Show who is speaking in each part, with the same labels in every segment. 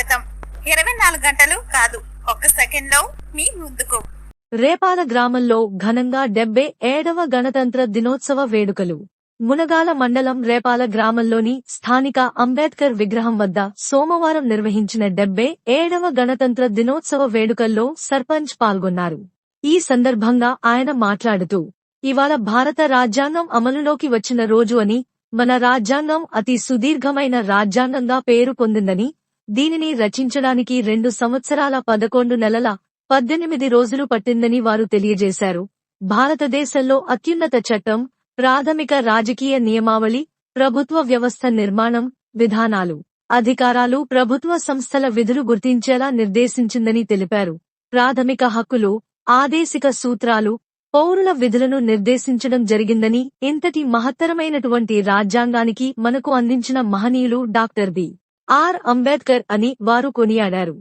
Speaker 1: స్వాగతం. ఇరవై నాలుగు గంటలు కాదు ఒక్క సెకండ్లో మీ ముందుకు.
Speaker 2: రేపాల గ్రామంలో ఘనంగా డెబ్బై ఏడవ గణతంత్ర దినోత్సవ వేడుకలు. మునగాల మండలం రేపాల గ్రామంలోని స్థానిక అంబేద్కర్ విగ్రహం వద్ద సోమవారం నిర్వహించిన డెబ్బై ఏడవ గణతంత్ర దినోత్సవ వేడుకల్లో సర్పంచ్ పాల్గొన్నారు. ఈ సందర్భంగా ఆయన మాట్లాడుతూ ఇవాళ భారత రాజ్యాంగం అమలులోకి వచ్చిన రోజు అని మన రాజ్యాంగం అతి సుదీర్ఘమైన రాజ్యాంగంగా పేరు పొందిందని దీనిని రచించడానికి రెండు సంవత్సరాల పదకొండు నెలల పద్దెనిమిది రోజులు పట్టిందని వారు తెలియజేశారు. భారతదేశంలో అత్యున్నత చట్టం ప్రాథమిక రాజకీయ నియమావళి ప్రభుత్వ వ్యవస్థ నిర్మాణం విధానాలు అధికారాలు ప్రభుత్వ సంస్థల విధులు గుర్తించేలా నిర్దేశించిందని తెలిపారు. ప్రాథమిక హక్కులు ఆదేశిక సూత్రాలు పౌరుల విధులను నిర్దేశించడం జరిగిందని ఇంతటి మహత్తరమైనటువంటి రాజ్యాంగానికి మనకు అందించిన మహనీయులు డాక్టర్ బి. ఆర్. అంబేద్కర్ అని వారు కొనియాడారు.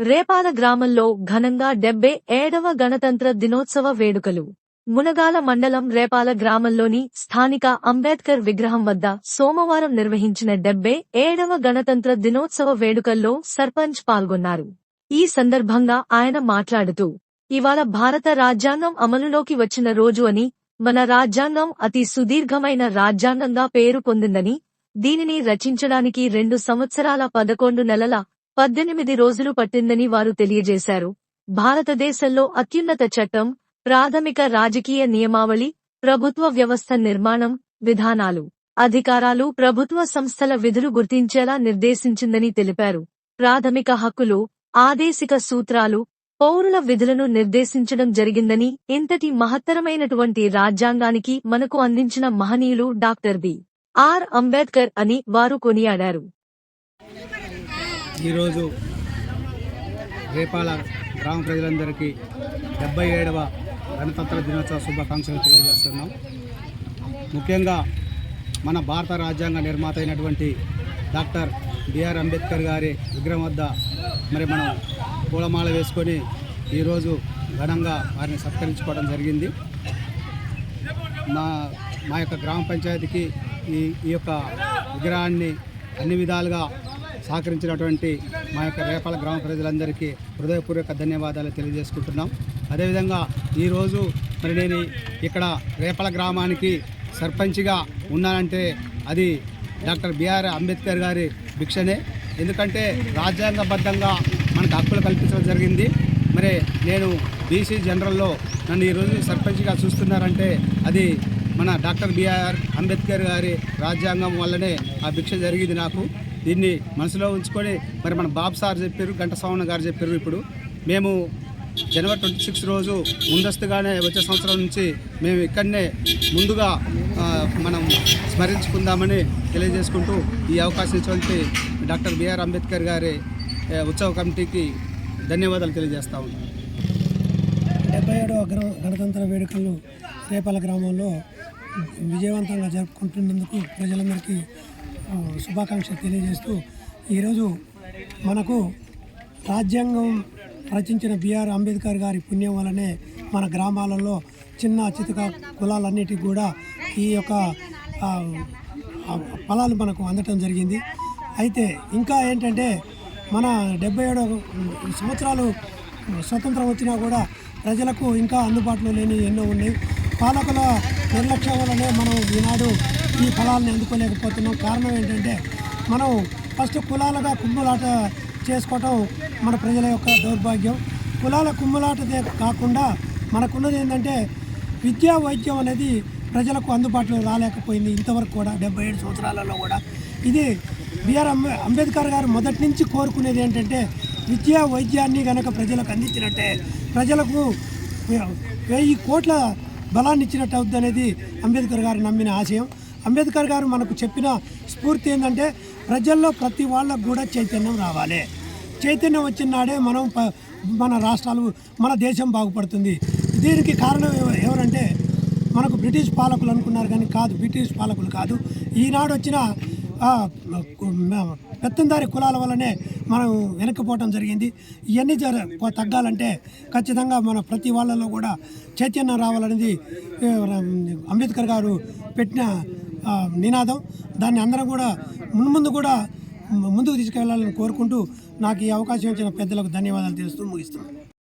Speaker 2: రేపాల గ్రామంలో ఘనంగా డెబ్బై ఏడవ గణతంత్ర దినోత్సవ వేడుకలు. మునగాల మండలం రేపాల గ్రామంలోని స్థానిక అంబేద్కర్ విగ్రహం వద్ద సోమవారం నిర్వహించిన డెబ్బే ఏడవ గణతంత్ర దినోత్సవ వేడుకల్లో సర్పంచ్ పాల్గొన్నారు. ఈ సందర్భంగా ఆయన మాట్లాడుతూ ఇవాళ భారత రాజ్యాంగం అమలులోకి వచ్చిన రోజు అని మన రాజ్యాంగం అతి సుదీర్ఘమైన రాజ్యాంగంగా పేరు పొందిందని దీనిని రచించడానికి రెండు సంవత్సరాల పదకొండు నెలల పద్దెనిమిది రోజులు పట్టిందని వారు తెలియజేశారు. భారతదేశంలో అత్యున్నత చట్టం ప్రాథమిక రాజకీయ నియమావళి ప్రభుత్వ వ్యవస్థ నిర్మాణం విధానాలు. అధికారాలు ప్రభుత్వ సంస్థల విధులు గుర్తించేలా నిర్దేశించిందని తెలిపారు. ప్రాథమిక హక్కులు ఆదేశిక సూత్రాలు పౌరుల విధులను నిర్దేశించడం జరిగిందని ఇంతటి మహత్తరమైనటువంటి రాజ్యాంగానికి మనకు అందించిన మహనీయులు డాక్టర్ బి. ఆర్. అంబేద్కర్ అని వారు కొనియాడారు.
Speaker 3: ఈరోజు రేపాల గ్రామ ప్రజలందరికీ డెబ్బై ఏడవ గణతంత్ర దినోత్సవ శుభాకాంక్షలు తెలియజేస్తున్నాం. ముఖ్యంగా మన భారత రాజ్యాంగ నిర్మాత అయినటువంటి డాక్టర్ బిఆర్ అంబేద్కర్ గారి విగ్రహం వద్ద మరి మనం పూలమాల వేసుకొని ఈరోజు ఘనంగా వారిని సత్కరించుకోవడం జరిగింది. మా మా యొక్క గ్రామ పంచాయతీకి ఈ ఈ యొక్క విగ్రహాన్ని అన్ని విధాలుగా సహకరించినటువంటి మా యొక్క రేపాల గ్రామ ప్రజలందరికీ హృదయపూర్వక ధన్యవాదాలు తెలియజేసుకుంటున్నాం. అదేవిధంగా ఈరోజు మరి నేను ఇక్కడ రేపల గ్రామానికి సర్పంచ్గా ఉన్నానంటే అది డాక్టర్ బిఆర్ అంబేద్కర్ గారి భిక్షనే. ఎందుకంటే రాజ్యాంగబద్ధంగా మనకు హక్కులు కల్పించడం జరిగింది. మరి నేను బీసీ జనరల్లో నన్ను ఈరోజు సర్పంచ్గా చూస్తున్నారంటే అది మన డాక్టర్ బిఆర్ అంబేద్కర్ గారి రాజ్యాంగం వల్లనే ఆ భిక్ష జరిగింది నాకు. దీన్ని మనసులో ఉంచుకొని మరి మన బాబు సార్ చెప్పారు గంట గారు చెప్పారు ఇప్పుడు. మేము జనవరి ట్వంటీ సిక్స్ రోజు ముందస్తుగానే వచ్చే సంవత్సరం నుంచి మేము ఇక్కడనే ముందుగా మనం స్మరించుకుందామని తెలియజేసుకుంటూ ఈ అవకాశం ఇచ్చినటువంటి డాక్టర్ బిఆర్ అంబేద్కర్ గారి ఉత్సవ కమిటీకి ధన్యవాదాలు తెలియజేస్తా ఉన్నాను
Speaker 4: డెబ్బై ఏడవ అగ్ర గణతంత్ర వేడుకలను రేపాల గ్రామంలో విజయవంతంగా జరుపుకుంటున్నందుకు ప్రజలందరికీ శుభాకాంక్షలు తెలియజేస్తూ ఈరోజు మనకు రాజ్యాంగం రచించిన బిఆర్ అంబేద్కర్ గారి పుణ్యం వలనే మన గ్రామాలలో చిన్న చితక కులాలన్నిటికీ కూడా ఈ యొక్క ఫలాలు మనకు అందటం జరిగింది. అయితే ఇంకా ఏంటంటే మన డెబ్బై ఏడు సంవత్సరాలు స్వతంత్రం వచ్చినా కూడా ప్రజలకు ఇంకా అందుబాటులో లేని ఎన్నో ఉన్నాయి. పాలకుల నిర్లక్ష్యం వల్లనే మనం ఈనాడు ఈ ఫలాలను అందుకోలేకపోతున్నాం. కారణం ఏంటంటే మనం ఫస్ట్ కులాలుగా కుమ్ములాట చేసుకోవటం మన ప్రజల యొక్క దౌర్భాగ్యం. కులాల కుమ్ములాటదే కాకుండా మనకున్నది ఏంటంటే విద్యా వైద్యం అనేది ప్రజలకు అందుబాటులో రాలేకపోయింది ఇంతవరకు కూడా డెబ్బై ఏడు సంవత్సరాలలో కూడా. ఇది బిఆర్ అంబే అంబేద్కర్ గారు మొదటి నుంచి కోరుకునేది ఏంటంటే విద్యా వైద్యాన్ని కనుక ప్రజలకు అందించినట్టే ప్రజలకు వెయ్యి కోట్ల బలాన్ని ఇచ్చినట్టు అవుద్ది అనేది అంబేద్కర్ గారు నమ్మిన ఆశయం. అంబేద్కర్ గారు మనకు చెప్పిన స్ఫూర్తి ఏంటంటే ప్రజల్లో ప్రతి వాళ్ళకు కూడా చైతన్యం రావాలి. చైతన్యం వచ్చిన నాడే మనం ప- మన రాష్ట్రాలు మన దేశం బాగుపడుతుంది. దీనికి కారణం ఎవరంటే మనకు బ్రిటిష్ పాలకులు అనుకున్నారు కానీ కాదు బ్రిటిష్ పాలకులు కాదు. ఈనాడు వచ్చిన పెత్తందారి కులాల వల్లనే మనం వెనక్కిపోవటం జరిగింది. ఇవన్నీ జర తగ్గాలంటే ఖచ్చితంగా మన ప్రతి వాళ్ళలో కూడా చైతన్యం రావాలనేది అంబేద్కర్ గారు పెట్టిన నినాదం. దాన్ని అందరం కూడా మున్ముందు కూడా ముందుకు తీసుకెళ్ళాలని కోరుకుంటూ నాకు ఈ అవకాశం ఇచ్చిన పెద్దలకు ధన్యవాదాలు తెలుస్తూ ముగిస్తున్నాను.